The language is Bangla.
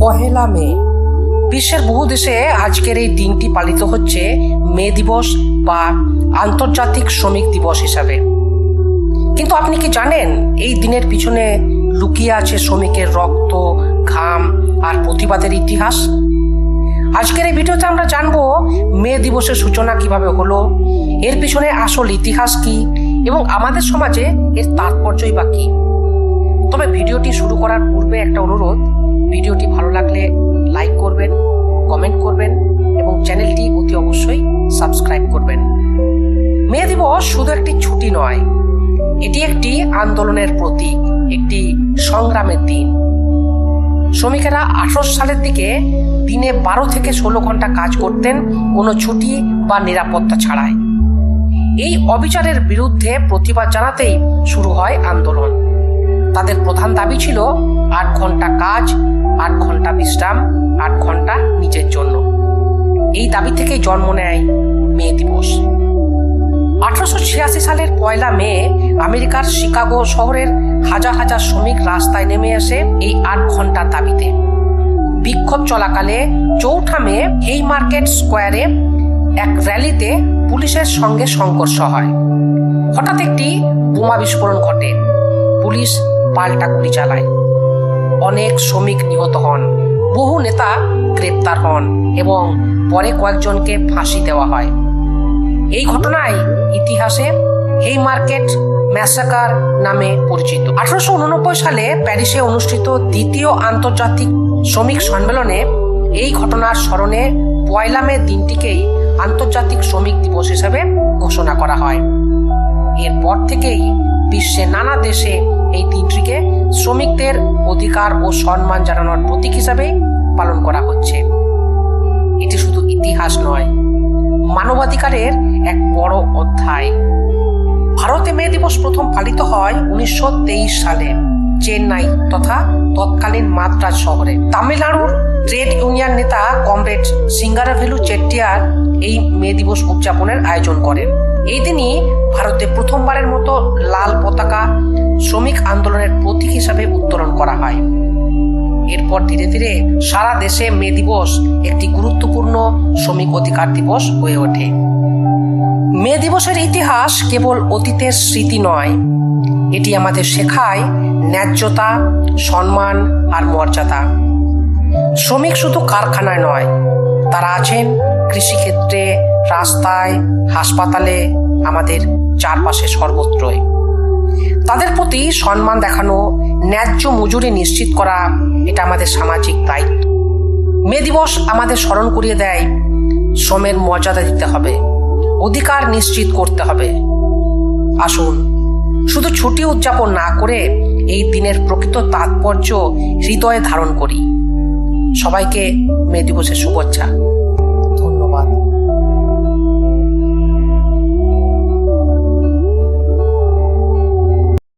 পহেলা মে। বিশ্বের বহু দেশে আজকের এই দিনটি পালিত হচ্ছে মে দিবস বা আন্তর্জাতিক শ্রমিক দিবস হিসাবে। কিন্তু আপনি কি জানেন এই দিনের পিছনে লুকিয়ে আছে শ্রমিকের রক্ত, ঘাম আর প্রতিবাদের ইতিহাস? আজকের এই ভিডিওতে আমরা জানব মে দিবসের সূচনা কীভাবে হলো, এর পিছনে আসল ইতিহাস কি এবং আমাদের সমাজে এর তাৎপর্যই বা কি? তবে ভিডিওটি শুরু করার পূর্বে একটা অনুরোধ ভিডিওটি ভালো লাগলে লাইক করবেন, কমেন্ট করবেন এবং চ্যানেলটি অতি অবশ্যই সাবস্ক্রাইব করবেন। মে দিবস শুধু একটি ছুটি নয়, এটি একটি আন্দোলনের প্রতীক, একটি সংগ্রামের দিন। শ্রমিকেরা আঠারো সালের দিকে দিনে বারো থেকে ষোলো ঘণ্টা কাজ করতেন কোনো ছুটি বা নিরাপত্তা ছাড়াই। এই অবিচারের বিরুদ্ধে প্রতিবাদ জানাতেই শুরু হয় আন্দোলন। তাদের প্রধান দাবি ছিল আট ঘণ্টা কাজ, আট ঘণ্টা বিশ্রাম, আট ঘণ্টা নিজের জন্য। এই দাবি থেকেই জন্ম নেয় মে দিবস। আঠারোশো ছিয়াশি সালের পয়লা মে আমেরিকার শিকাগো শহরের হাজার হাজার শ্রমিক রাস্তায় নেমে আসে এই আট ঘণ্টার দাবিতে। বিক্ষোভ চলাকালে চৌঠা মে হেই মার্কেট স্কোয়ারে এক র্যালিতে পুলিশের সঙ্গে সংঘর্ষ হয়। হঠাৎ একটি বোমা বিস্ফোরণ ঘটে। পুলিশ পাল্টা গুলি চালায়। অনেক শ্রমিক নিহত হন। বহু নেতা গ্রেপ্তার হন এবং পরে কয়েকজনকে ফাঁসি দেওয়া হয়। এই ঘটনায় ইতিহাসে হেই মার্কেট ম্যাসাকার নামে পরিচিত। আঠারোশো উননব্বই সালে প্যারিসে অনুষ্ঠিত দ্বিতীয় আন্তর্জাতিক শ্রমিক সম্মেলনে এই ঘটনার স্মরণে পয়লা মে দিনটিকেই আন্তর্জাতিক শ্রমিক দিবস হিসেবে ঘোষণা করা হয়। এরপর থেকেই বিশ্বের নানা দেশে এই দিনটিকে শ্রমিকদের অধিকার ও সম্মান জানানোর প্রতীক হিসাবে পালন করা হচ্ছে। এটি শুধু ইতিহাস নয়, মানবাধিকারের এক বড় অধ্যায়। ভারতে মে দিবস প্রথম পালিত হয় উনিশশো তেইশ সালে। চেন্নাই তথা তৎকালীন মাদ্রাজ শহরে। তামিলনাড়ুর ট্রেড ইউনিয়ন নেতা কমরেড সিঙ্গারাভেলু চেট্টিয়ার এই মে দিবস উদযাপনের আয়োজন করেন। এই দিনই ভারতে প্রথমবারের মতো লাল পতাকা শ্রমিক আন্দোলনের প্রতীক হিসাবে উত্তোলন করা হয়। এরপর ধীরে ধীরে সারা দেশে মে দিবস একটি গুরুত্বপূর্ণ শ্রমিক অধিকার দিবস হয়ে ওঠে। মে দিবসের ইতিহাস কেবল অতীতের স্মৃতি নয় এটি আমাদের শেখায় ন্যায্যতা, সম্মান আর মর্যাদা। শ্রমিক শুধু কারখানায় নয়, তারা আছেন কৃষিক্ষেত্রে, রাস্তায়, হাসপাতালে, আমাদের চারপাশে সর্বত্রই। তাদের প্রতি সম্মান দেখানো, ন্যায্য মজুরি নিশ্চিত করা, এটা আমাদের সামাজিক দায়িত্ব। মে দিবস আমাদের স্মরণ করিয়ে দেয়, শ্রমের মর্যাদা দিতে হবে, অধিকার নিশ্চিত করতে হবে। আসুন শুধু ছুটি উদযাপন না করে এই দিনের প্রকৃত তাৎপর্য হৃদয়ে ধারণ করি। সবাইকে মে দিবসের শুভেচ্ছা।